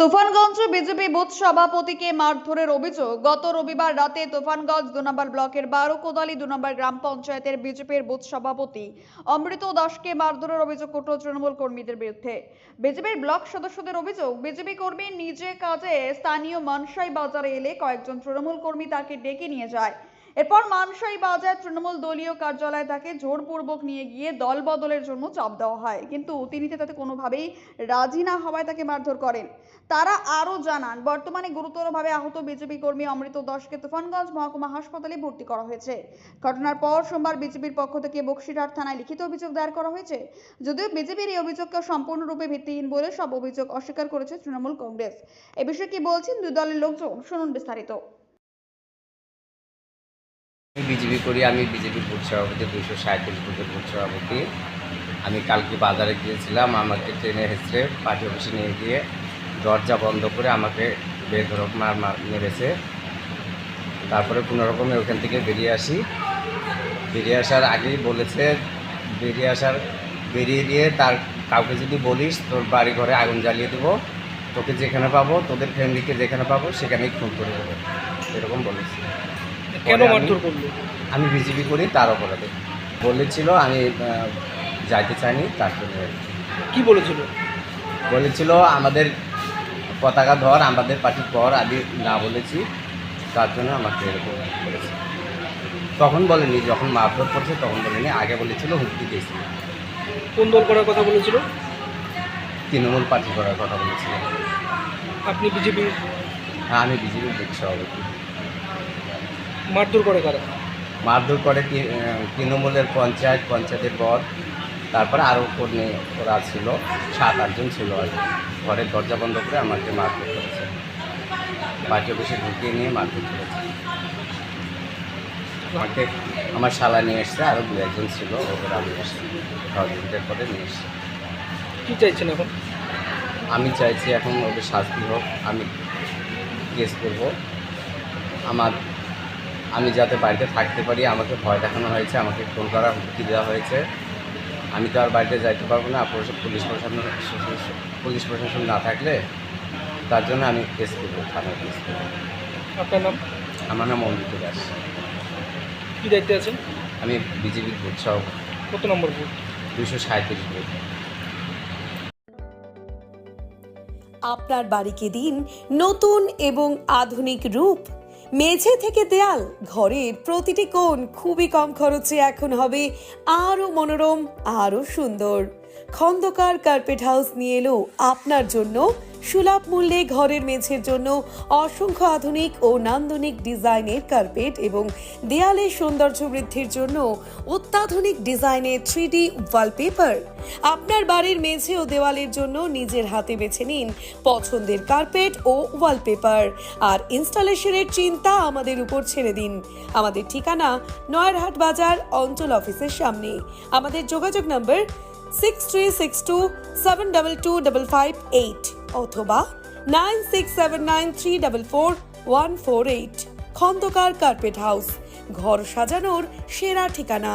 Tufanganj BJP booth সভাপতিকে মারধরের অভিযোগ। গত রবিবার রাতে তুফানগঞ্জ দু নম্বর ব্লকের বারো কোদালি দু নম্বর গ্রাম পঞ্চায়েতের বিজেপির বুথ সভাপতি অমৃত দাসকে মারধরের অভিযোগ উঠল তৃণমূল কর্মীদের বিরুদ্ধে। বিজেপির ব্লক সদস্যদের অভিযোগ, বিজেপি কর্মী নিজে কাজে স্থানীয় মানসাই বাজারে এলে কয়েকজন তৃণমূল কর্মী তাকে ডেকে নিয়ে যায়। এরপর মানসাই বাজার তৃণমূল দলীয় কার্যালয়ে তাকে জোরপূর্বক নিয়ে গিয়ে দল বদলের জন্য চাপ দেওয়া হয়। কিন্তু তিনি তাতে কোনোভাবেই রাজি না হওয়ায় তাকে মারধর করেন। তারা আরও জানান, বর্তমানে গুরুতরভাবে আহত বিজেপি কর্মী অমৃত দাসকে তুফানগঞ্জ মহকুমা হাসপাতালে ভর্তি করা হয়েছে। ঘটনার পর সোমবার বিজেপির পক্ষ থেকে বক্সিরহাট থানায় লিখিত অভিযোগ দায়ের করা হয়েছে। যদিও বিজেপির এই অভিযোগকে সম্পূর্ণরূপে ভিত্তিহীন বলে সব অভিযোগ অস্বীকার করেছে তৃণমূল কংগ্রেস। এ বিষয়ে কি বলছেন দুই দলের লোকজন? শুনুন বিস্তারিত। আমি বিজেপি করি, আমি বিজেপির বুথ সভাপতি দুইশো সাঁত্রিশ বুথের বুথ সভাপতি আমি কালকে বাজারে গিয়েছিলাম, আমাকে ট্রেনে হেসড়ে পার্টি অফিসে নিয়ে গিয়ে দরজা বন্ধ করে আমাকে বেধরক মার মার মেরেছে। তারপরে কোনো রকমে ওখান থেকে বেরিয়ে আসি। বেরিয়ে আসার আগেই বলেছে, বেরিয়ে আসার, বেরিয়ে দিয়ে তার কাউকে যদি বলিস, তোর বাড়ি ঘরে আগুন জ্বালিয়ে দেবো, তোকে যেখানে পাবো, তোদের ফ্যামিলিকে যেখানে পাবো, সেখানেই খুন করে দেবো। এরকম বলেছে। কেন আমি- মারধর করল? আমি বিজেপি করি তার অপরাধে। বলেছিল আমি যাইতে চাইনি তার জন্য। কি বলেছিল? বলেছিল আমাদের পতাকা ধর আমাদের পার্টির পর আদি না বলেছি তার জন্য আমাকে এরকম বলেছে তখন বলেনি যখন মারধর করছে তখন বলেনি আগে বলেছিল হুমকি দিয়েছিল। কোন দল করার কথা বলেছিল? তৃণমূল পার্টি করার কথা বলেছিল। আপনি বিজেপি হ্যাঁ আমি বিজেপির সভাপতি। মারধর করে কারা। মারধর করে তৃ- আহ, তৃণমূলের পঞ্চায়েত পঞ্চায়েতের পর তারপরে আরও কর্মী ওরা ছিল সাত আটজন ছিল আর কি। ঘরের দরজা বন্ধ করে আমাকে মারধর করেছে। পার্টি অফিসে ঢুকিয়ে নিয়ে মারধর করেছে। আমাকে আমার শালা নিয়ে এসছে আরও দু একজন ছিল ওরা আমি এসছি সহযোগিতার পরে নিয়ে এসছে। কি চাইছেন এখন? আমি চাইছি এখন ওদের শাস্তি হোক আমি কেস করব। আমার আমি যাতে বাড়িতে থাকতে পারি আমাকে ভয় দেখানো হয়েছে আমাকে ফোন করা হুমকি দেওয়া হয়েছে। আমি তো আর বাড়িতে যাইতে পারব না পুলিশ প্রশাসন পুলিশ প্রশাসন না থাকলে তার জন্য আমি কেস করব থানায় কেস করব। আপনার নাম? আমার নাম অমৃত দাস। কী দায়িত্বে আছেন? আমি বিজেপির উৎসব কত নম্বর বুথ? দুশো সাঁত্রিশ বুথ। আপনার বাড়িকে দিন নতুন এবং আধুনিক রূপ মেঝে থেকে দেয়াল, ঘরের প্রতিটি কোণ খুবই কম খরচে এখন হবে আরও মনোরম, আরও সুন্দর। খন্দকার কার্পেট হাউস নিয়ে এলো আপনার জন্য। সুলভ মূল্যে ঘরের মেঝের জন্য অসংখ্য আধুনিক ও নান্দনিক ডিজাইনের কার্পেট এবং দেয়ালের সৌন্দর্য বৃদ্ধির জন্য অত্যাধুনিক ডিজাইনের থ্রি ডি ওয়ালপেপার আপনার বাড়ির মেঝে ও দেওয়ালের জন্য নিজের হাতে বেছে নিন পছন্দের কার্পেট ও ওয়ালপেপার আর ইনস্টলেশনের চিন্তা আমাদের উপর ছেড়ে দিন। আমাদের ঠিকানা নয়ারহাট বাজার অঞ্চল অফিসের সামনে। আমাদের যোগাযোগ number six three six two seven double two double five eight অথবা nine six seven nine three double four one four eight Khandakar carpet house ঘর সাজানোর সেরা ঠিকানা।